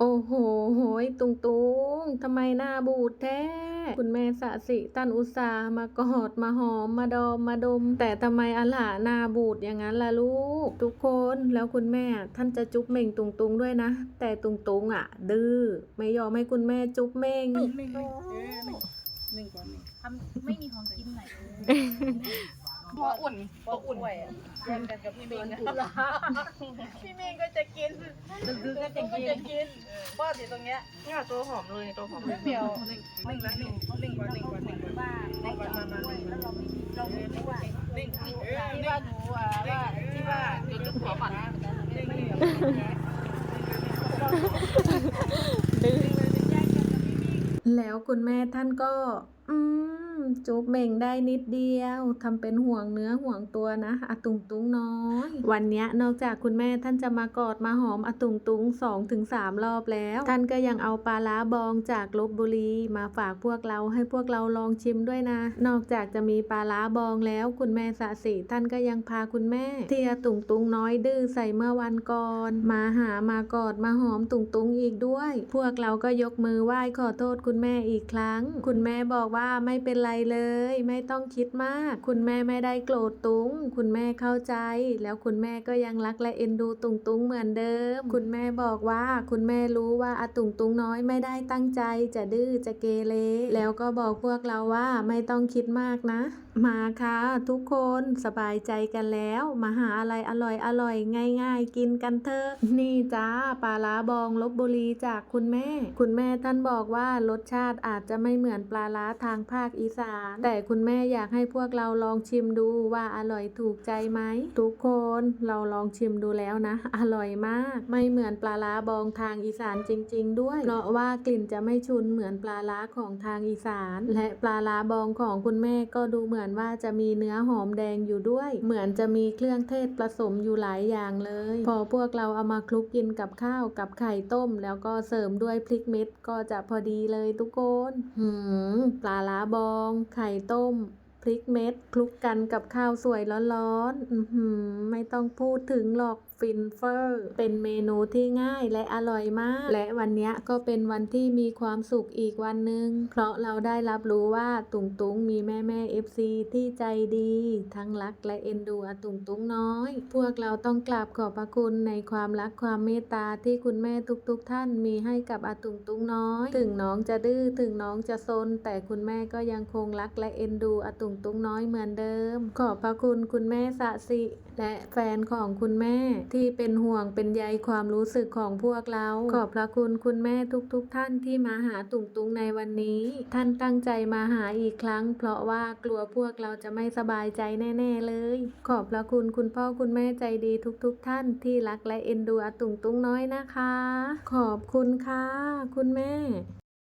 โอ้โหโหยตุงตุงทำไมหน้าบูดแท้ คุณแม่สะสิตันอุตสามากอดมาหอมมาดอมมาดม แต่ทำไมอลาหน้าบูดอย่างนั้นล่ะลูก ทุกคนแล้วคุณแม่ท่านจะจุ๊บเม่งตุงตุงด้วยนะ แต่ตุงตุงอะ ดื้อไม่ยอมให้คุณแม่จุ๊บเม่งหนึ่งหนึ่งเออหนึ่งหนึ่งก่อนหนึ่งทำไม่มีของกินไหน เลยพออุ่นพออุ่นแยกกันกับพี่เมงนะพี่เมงก็จะกินดื้อๆก็จะก็กิจะนกินป้อนอยู่ตรงเนี้ยเนี่ยตัวหอมเลยตัวหอมเปรี้ยวหนึ่งหนึ่งละหนึ่งหนึ่งก่อนหนึ่งก่อนหนึ่งก่อนว่าในกล่องด้วยแล้วเราไม่มีเราไม่รู้ว่าหนึ่งเออที่ว่าหนูอะว่าที่ว่าจุดจุดหัวก่อนนะหนึ่งหนึ่งแล้วคุณแม่ท่านก็ อืม จุ๊บเม่งได้นิดเดียวทำเป็นห่วงเนื้อห่วงตัวนะอาตุงตุงน้อย วันนี้นอกจากคุณแม่ท่านจะมากอดมาหอมอาตุงตุงสองถึงสามรอบแล้ว ท่านก็ยังเอาปลาล้าบองจากลบบุรีมาฝากพวกเราให้พวกเราลองชิมด้วยนะ นอกจากจะมีปลาล้าบองแล้ว คุณแม่สะสิท่านก็ยังพาคุณแม่ที่อาตุงตุงน้อยดื้อใส่เมื่อวันก่อน มาหามากอดมาหอมตุงตุงอีกด้วย พวกเราก็ยกมือไหว้ขอโทษคุณแม่อีกครั้ง คุณแม่บอกว่าไม่เป็นไรเลย ไม่ต้องคิดมาก คุณแม่ไม่ได้โกรธตุงคุณแม่เข้าใจ แล้วคุณแม่ก็ยังรักและเอ็นดูตุงตุงเหมือนเดิม คุณแม่บอกว่าคุณแม่รู้ว่าอาตุงตุงน้อยไม่ได้ตั้งใจ จะดื้อจะเกเรแล้วก็บอกพวกเราว่าไม่ต้องคิดมากนะ มาค่ะทุกคนสบายใจกันแล้ว มาหาอะไรอร่อยอร่อยง่าย ๆ กินกันเถอะนี่จ้าปลาล้าบองลบบุรีจากคุณแม่ คุณแม่ท่านบอกว่ารสชาติอาจจะไม่เหมือนปลาล้าทางภาคอีสาน แต่คุณแม่อยากให้พวกเราลองชิมดูว่าอร่อยถูกใจไหมทุกคนเราลองชิมดูแล้วนะ อร่อยมาก ไม่เหมือนปลาล้าบองทางอีสานจริง ๆ ด้วย เพราะว่ากลิ่นจะไม่ชุนเหมือนปลาล้าของทางอีสาน และปลาล้าบองของคุณแม่ก็ดูเหมือนว่าจะมีเนื้อหอมแดงอยู่ด้วย เหมือนจะมีเครื่องเทศผสมอยู่หลายอย่างเลย พอพวกเราเอามาคลุกกินกับข้าวกับไข่ต้ม แล้วก็เสริมด้วยพริกเม็ดก็จะพอดีเลยทุกคนหืมปลาล้าบองไข่ต้ม พริกเม็ดคลุกกันกับข้าวสวยร้อนๆไม่ต้องพูดถึงหรอกฟินเฟอร์เป็นเมนูที่ง่ายและอร่อยมาก และวันนี้ก็เป็นวันที่มีความสุขอีกวันหนึ่งเพราะเราได้รับรู้ว่าตุงตุงมีแม่แม่เอฟซีที่ใจดี ทั้งรักและเอ็นดูอาตุงตุงน้อย พวกเราต้องกราบขอบพระคุณในความรักความเมตตาที่คุณแม่ทุกๆทท่านมีให้กับอาตุงตุงน้อย ถึงน้องจะดื้อถึงน้องจะซนแต่คุณแม่ก็ยังคงรักและเอ็นดูอาตุงตุงน้อยเหมือนเดิม ขอบพระคุณคุณแม่สะสิและแฟนของคุณแม่ที่เป็นห่วงเป็นใยความรู้สึกของพวกเรา ขอบพระคุณคุณแม่ทุกๆทท่านที่มาหาตุงตุงในวันนี้ ท่านตั้งใจมาหาอีกครั้ง เพราะว่ากลัวพวกเราจะไม่สบายใจแน่ ๆเลย ขอบพระคุณคุณพ่อคุณแม่ใจดีทุกๆทท่านที่รักและเอ็นดูอาตุงตุงน้อยนะคะ ขอบคุณค่ะคุณแม่